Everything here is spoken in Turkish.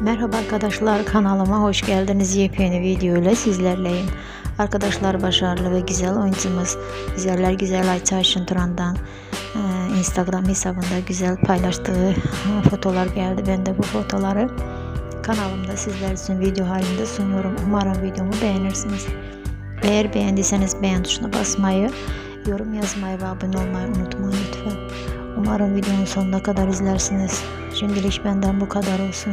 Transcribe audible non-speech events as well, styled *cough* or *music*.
Merhaba arkadaşlar kanalıma hoş geldiniz. Yepyeni video ile sizlerleyim. Arkadaşlar başarılı ve güzel oyuncumuz Güzeller Güzel Ayça Şunturan'dan e, Instagram hesabında güzel paylaştığı *laughs* fotolar geldi. Ben de bu fotoları kanalımda sizler için video halinde sunuyorum. Umarım videomu beğenirsiniz. Eğer beğendiyseniz beğen tuşuna basmayı, yorum yazmayı ve abone olmayı unutmayın lütfen. Umarım videonun sonuna kadar izlersiniz. Şimdilik benden bu kadar olsun.